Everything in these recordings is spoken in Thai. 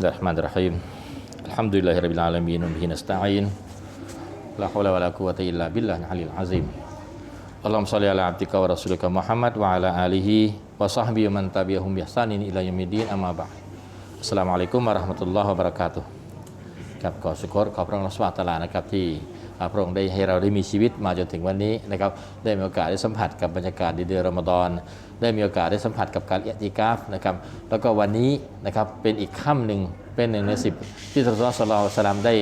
Bismillahirrahmanirrahim. Alhamdulillahirabbil alamin wa bihi nasta'in. La haula wala quwata illa billah al azim. Allahumma shalli ala abdika wa rasulika Muhammad wa ala alihi wa sahbihi man tabi'ahum bi ihsanin ila yaumiddin amma ba'd. Assalamualaikum warahmatullahi wabarakatuh. ครับขอสุขขอบพระองค์สุบฮานะตะอาลานะครับที่ พระองค์ได้ให้เราได้มีชีวิตมาจนถึงวันนี้นะครับได้มีโอกาสได้สัมผัสกับบรรยากาศในเดือนรอมฎอนได้มีโอกาสได้สัมผัสกับการเอียติกาฟนะครับแล้วก็วันนี้นะครับเป็นอีกค่ำหนึ่งเป็นหนึ่งในสิบที่สุลต่านสลาสลามได้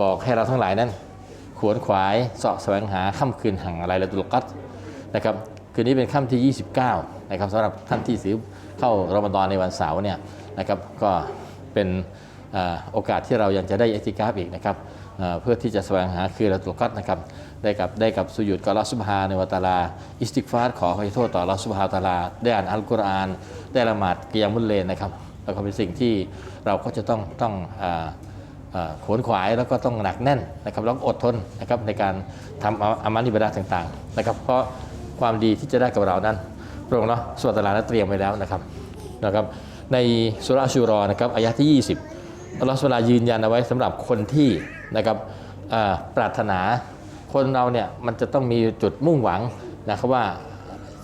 บอกให้เราทั้งหลายนั้น ขวนขวายเสาะแสวงหาค่ำคืนห่างอะไรละตุลกัดนะครับคืนนี้เป็นค่ำที่ 29นะครับสำหรับท่านที่ซื้อเข้ารอมฎอนในวันเสาร์เนี่ยนะครับก็เป็นอโอกาสที่เรายังจะได้เอติกาฟอีกนะครับ เพื่อที่จะแสวงหาคืนละตุลกัดนะครับได้กับได้กับสุยุดกอัลลอฮฺซุบฮาในวะตาลา อิสติกฟาร์ขออโทษต่ออัสสุบฮาฮูวะตาลา ได้อ่านอัลกุรอาน ได้ละหมาดกิยามุลเลนนะครับแล้วก็เป็นสิ่งที่เราก็จะต้องต้องอขวนขวายแล้วก็ต้องหนักแน่นนะครับแล้วอดทนนะครับในการทำอาอามันิบดาต่างๆนะครับเพราะความดีที่จะได้กับเรานั้นพระองค์เนาะสวดตลาดเตรียมไว้แล้วนะครับนะครับในสุราชูรอนะครับอายะที่ 20อัลลอฮฺสุลายืนยันเอาไว้สำหรับคนที่ นะครับปรารถนาคนเราเนี่ยมันจะต้องมีจุดมุ่งหวังนะครับว่า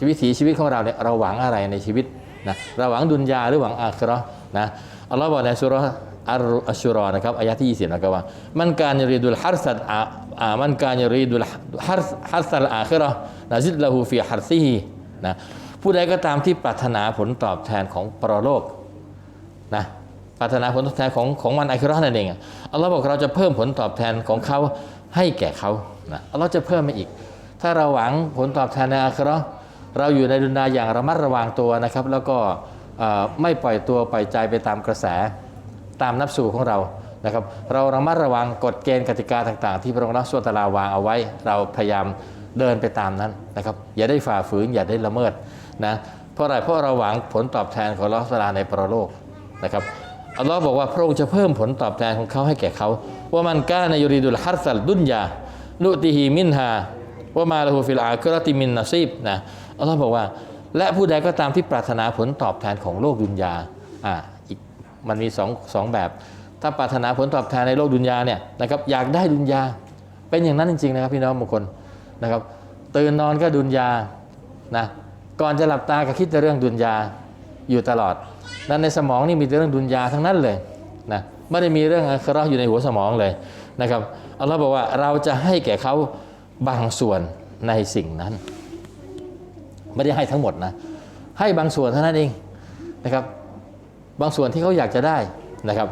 วิถีชีวิตของเราเนี่ยเราหวังอะไรในชีวิตนะเราหวังดุนยาหรือหวังอาคราะนะอัลลอฮ์บอกในสุรอัลอัชุรอนะครับอายะที่ 20นะครับว่ามันการยรีดุลฮัรสัดอามันการยรีดุลฮัรฮัรสัลอาคราะนะซิดละฮูฟีฮัรซิฮีนะผู้ใดก็ตามที่ปรารถนาผลตอบแทนของปรโลกนะ ปรารถนาผลตอบแทนของของวันอาคิเรานั่นเองอะอัลลอฮ์บอกเราจะเพิ่มผลตอบแทนของเขาให้แก่เขานะอัลลอฮ์จะเพิ่มมาอีก ถ้าเราหวังผลตอบแทนในอาคิเราเราอยู่ในดุนยาอย่างระมัดระวังตัวนะครับ แล้วก็ไม่ปล่อยตัวปล่อยใจไปตามกระแสตามนับสู่ของเรานะครับ เราระมัดระวังกฎเกณฑ์กติกาต่างๆ ที่พระองค์รักสวนตาราวางเอาไว้ เราพยายามเดินไปตามนั้นนะครับ อย่าได้ฝ่าฝืนอย่าได้ละเมิดนะเพราะอะไรเพราะเราหวังผลตอบแทนของอัลลอฮฺตะอาลาในปรโลกนะครับ อัลลอฮ์บอกว่าพระองค์จะเพิ่มผลตอบแทนของเขาให้แก่เขาว่ามันก้าในยูริดุลฮัรสัลดุนยานุติฮีมินฮาว่ามาลาหูฟิลอาคิรติมินนาซีบนะอัลลอฮ์บอกว่า และผู้ใดก็ตามที่ปรารถนาผลตอบแทนของโลกดุนยาอ่าอีกมันมีสองสองแบบ ถ้าปรารถนาผลตอบแทนในโลกดุนยาเนี่ยนะครับอยากได้ดุนยา เป็นอย่างนั้นจริง ๆ นะครับพี่น้องบางคนนะครับตื่นนอนก็ดุนยานะก่อนจะหลับตาก็คิดแต่เรื่องดุนยาอยู่ตลอด นั้นในสมองนี่มีแต่เรื่องดุนยาทั้งนั้นเลยนะไม่ได้มีเรื่องอัคราอยู่ในหัวสมองเลยนะครับอัลลอฮ์บอกว่าเราจะให้แก่เขาบางส่วนในสิ่งนั้น ไม่ได้ให้ทั้งหมดนะให้บางส่วนเท่านั้นเองนะครับบางส่วนที่เขาอยากจะได้นะครับ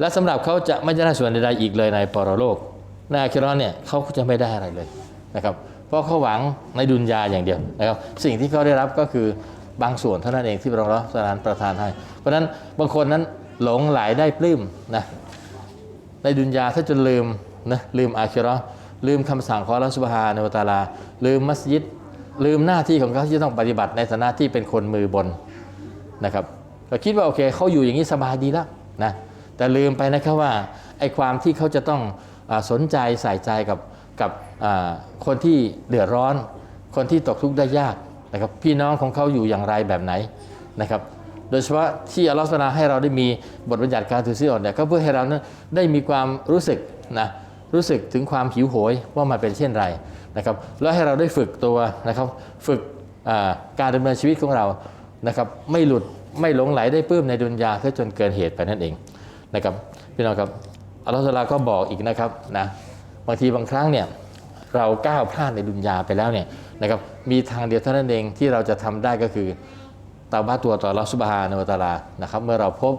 และสำหรับเขาจะไม่ได้ส่วนใดๆอีกเลยในปรโลกในอาคิราะห์เนี่ยเขาจะไม่ได้อะไรเลยนะครับเพราะเขาหวังในดุนยาอย่างเดียวนะครับสิ่งที่เขาได้รับก็คือ บางส่วนเท่านั้นเองที่พระองค์สถานประทานให้ เพราะฉะนั้นบางคนนั้นหลงไหลได้ปลื้มนะในดุนยาถ้าจนลืมนะลืมอาคิราะลืมคำสั่งของอัลลอฮฺสุบฮาในวตาลา ลืมมัสยิด ลืมหน้าที่ของเขาที่จะต้องปฏิบัติในฐานะที่เป็นคนมือบนนะครับก็คิดว่าโอเคเขาอยู่อย่างนี้สบายดีแล้วนะแต่ลืมไปนะครับว่าไอ้ความที่เขาจะต้องอสนใจใส่ใจกับกับคนที่เดือดร้อน คนที่ตกทุกข์ได้ยาก นะครับพี่น้องของเขาอยู่อย่างไรแบบไหนนะครับโดยเฉพาะที่อัลลอฮฺสุบฮานาลาให้เราได้มีบทบัญญัติการถือศีลอดเนี่ยก็เพื่อให้เรานั้นได้มีความรู้สึกนะรู้สึกถึงความหิวโหยว่ามันเป็นเช่นไรนะครับแล้วให้เราได้ฝึกตัวนะครับฝึกการดำเนินชีวิตของเรานะครับไม่หลุดไม่หลงไหลได้ปื้มในดุนยาเพื่อจนเกินเหตุไปนั่นเองนะครับพี่น้องครับอัลลอฮฺสุบฮานะฮูวะตะอาลาก็บอกอีกนะครับนะบางทีบางครั้งเนี่ย เราก้าวพลาดในดุนยาไปแล้วเนี่ยนะครับมีทางเดียวเท่านั้นเองที่เราจะทำได้ก็คือตาบ้าตัวต่อลอสุบฮานวตาลานะครับเมื่อเราพบ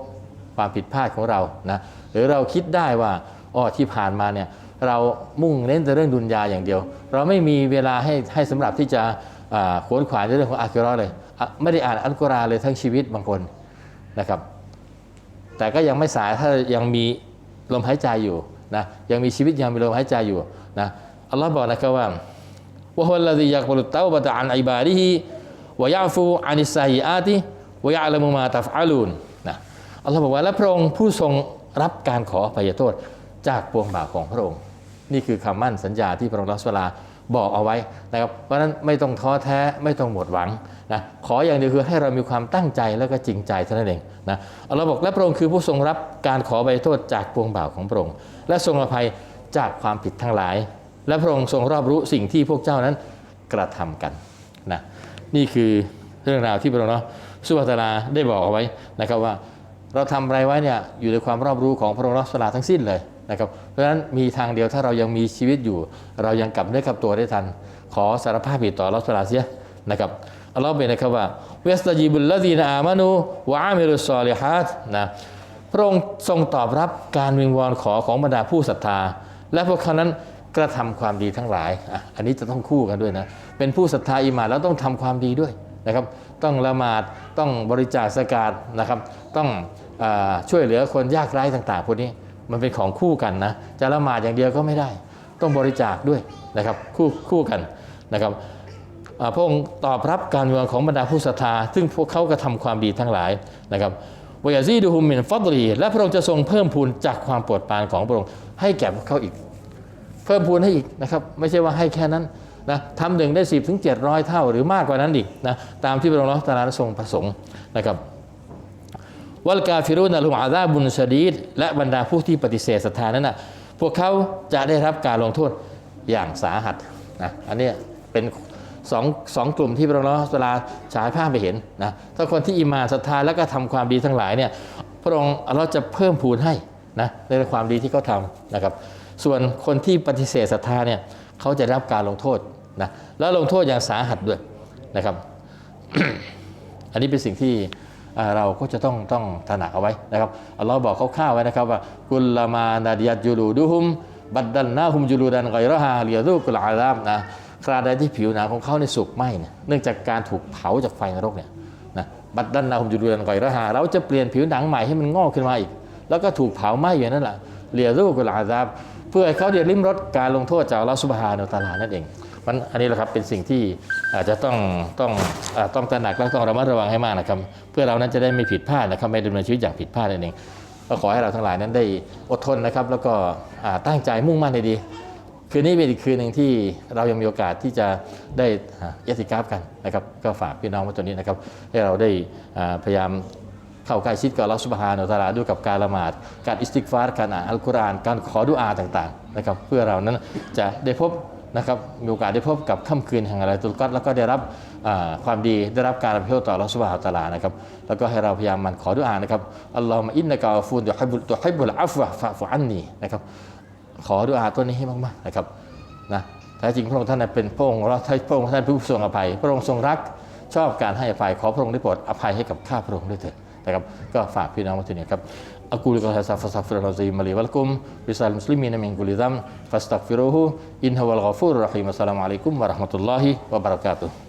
ความผิดพลาดของเรานะหรือเราคิดได้ว่าอ๋อที่ผ่านมาเนี่ยเรามุ่งเน้นแต่เรื่องดุนยาอย่างเดียว เราไม่มีเวลาให้ให้สำหรับที่จะขวนขวายในเรื่องของอาคิเราะห์เลย ไม่ได้อ่านอัลกุรอานเลยทั้งชีวิตบางคนนะครับ แต่ก็ยังไม่สายถ้ายังมีลมหายใจอยู่นะยังมีชีวิตยังมีลมหายใจอยู่นะ อัลลอฮ์บอกนะครับว่าวะฮุวะลลซียักบุรุตเตาบะตะอันอิบาดิฮิวะยะฟูอานิสไซอาติวะยะละมุมาตัฟอาลูนนะอัลลอฮ์บอกว่าและพระองค์ผู้ทรงรับการขออภัยโทษจากปวงบ่าวของพระองค์ นี่คือคำมั่นสัญญาที่พระองค์รัสลาบอกเอาไว้นะครับเพราะฉะนั้นไม่ต้องท้อแท้ไม่ต้องหมดหวังนะขออย่างเดียวคือให้เรามีความตั้งใจแล้วก็จริงใจเท่านั้นเองนะอัลลอฮ์บอกและพระองค์คือผู้ทรงรับการขอใบโทษจากปวงบ่าวของพระองค์และทรงอภัยจากความผิดทั้งหลาย และพระองค์ทรงรอบรู้สิ่งที่พวกเจ้านั้นกระทำกันนะนี่คือเรื่องราวที่พระองค์เนาะสุภาตาลาได้บอกเอาไว้นะครับว่าเราทำอะไรไว้เนี่ยอยู่ในความรอบรู้ของพระองค์รัสลาทั้งสิ้นเลยนะครับเพราะฉะนั้นมีทางเดียวถ้าเรายังมีชีวิตอยู่ เรายังกลับเนื้กลับตัวได้ทัน ขอสารภาพผิดต่อรัสลาเสียนะครับอัลลอฮ์เป็นนะครับว่าเวสตาจีบุลละดีนอามานูวะอามิรุสซอลิฮัดนะพระองค์ทรงตอบรับการวิงวอนขอของบรรดาผู้ศรัทธา และพวกเขานั้น กระทำความดีทั้งหลายอะอันนี้จะต้องคู่กันด้วยนะ เป็นผู้ศรัทธาอิหมานแล้วต้องทำความดีด้วยนะครับ ต้องละหมาด ต้องบริจาคสกาดนะครับ ต้องอช่วยเหลือคนยากไร้ต่างๆพวกนี้ มันเป็นของคู่กันนะ จะละหมาดอย่างเดียวก็ไม่ได้ ต้องบริจาคด้วยนะครับ คู่คู่กันนะครับพระองค์ตอบรับการเมืองของบรรดาผู้ศรัทธา ซึ่งพวกเขากระทำความดีทั้งหลายนะครับวยาซีดูฮุมมินฟัดลีและพระองค์จะทรงเพิ่มพูนจากความโปรดปรานของพระองค์ให้แก่พวกเขาอีก พิ่มพูนให้อีกนะครับไม่ใช่ว่าให้แค่นั้นนะทำหนึ่งได้สิบถึงเจ็ดร้อยเท่าหรือมากกว่านั้นอีกนะตามที่พระองค์ตรัสทรงประสงค์นะครับวัลกาฟิรุนอัลุมอาซาบุนชดีดและบรรดาผู้ที่ปฏิเสธศรัทธานั้นนะพวกเขาจะได้รับการลงโทษอย่างสาหัสนะอันนี้เป็นสองสองกลุ่มที่พระองค์เวลาฉายภาพไปเห็นนะถ้าคนที่อิมานศรัทธาแล้วก็ทำความดีทั้งหลายเนี่ยพระองค์เราจะเพิ่มพูนให้นะในความดีที่เขาทำนะครับ ส่วนคนที่ปฏิเสธศรัทธาเนี่ยเขาจะได้รับการลงโทษนะแล้วลงโทษอย่างสาหัสด้วยนะครับ อันนี้เป็นสิ่งที่เราก็จะต้องต้องตระหนักเอาไว้นะครับอัลลอฮ์บอกคร่าวๆไว้นะครับว่ากุลลามานาดิยัตยูลูดุฮุมบัดดันนาฮุมจูลูดันไกรฮาเลียรูกุลอาซามนะคราใดที่ผิวหนังของเขาในสุกไหมเนี่ยเนื่องจากการถูกเผาจากไฟนรกเนี่ยนะบัดดันนาฮุมจูลูดันไกรฮาเราจะเปลี่ยนผิวหนังใหม่ให้มันงอกขึ้นมาอีก แล้วก็ถูกเผาไหม้อย่างนั้นแหละเลียรูกุลอาซาม เพื่อให้เขาได้ลิ้มรสการลงโทษจากอัลลอสุบฮานาอัลตาลานั่นเองมันอันนี้แหละครับเป็นสิ่งที่อาจจะต้องต้องอต้องตระหนักและต้องระมัดระวังให้มากนะครับ เพื่อเรานั้นจะได้ไม่ผิดพลาดนะครับไม่ดำเนินชีวิตอย่างผิดพลาดนั่นเองก็ขอให้เราทั้งหลายนั้นได้อดทนนะครับ แล้วก็ตั้งใจมุ่งมั่นให้ดี คืนนี้เป็นอีกคืนหนึ่งที่เรายังมีโอกาสที่จะได้อ่าเอติกราฟกันนะครับ ก็ฝากพี่น้องไว้ตัวนี้นะครับ ให้เราได้พยายาม เข้าใกล้ชิดกับอัลอสุบฮานอัลตาลาด้วยกับการละหมาด การอิสติกฟาร์การอ่านอัลกุรอาน การขอดุอาต่างๆนะครับเพื่อเรานั้นจะได้พบนะครับมีโอกาสได้พบกับค่ำคืนแห่งอะไรตุลกัดแล้วก็ได้รับความดีได้รับการอภัยโทษต่ออัลอสุบฮานอัลตาลานะครับแล้วก็ให้เราพยายามมันขอดุอานะครับอัลลอฮฺมะอินนะกาฟูนตุฮิบุตุฮิบุลอัฟวะฟะฟุอันนีนะครับขอดุอาตัวนี้ให้มากๆนะครับนะแท้จริงพระองค์ท่านเป็นพระองค์เราพระองค์ท่านเป็นผู้ทรงอภัย พระองค์ทรงรักชอบการให้อภัยขอพระองค์ได้โปรดอภัยให้กับข้าพระองค์ด้วยเถิด นะครับก็ฝากพี่น้องไว้ที่นี่ครับอักูลิกฮะซาฟะซัฟฟิรุลลอฮิมะลีวัลกุมบิซัลมุสลิมีนมินกุลิซัมฟัสตักฟิรุฮูอินฮะวัลกอฟูรรรฮีมอัสสลามุอะลัยกุมวะเราะห์มะตุลลอฮิวะบะเราะกาตุฮ์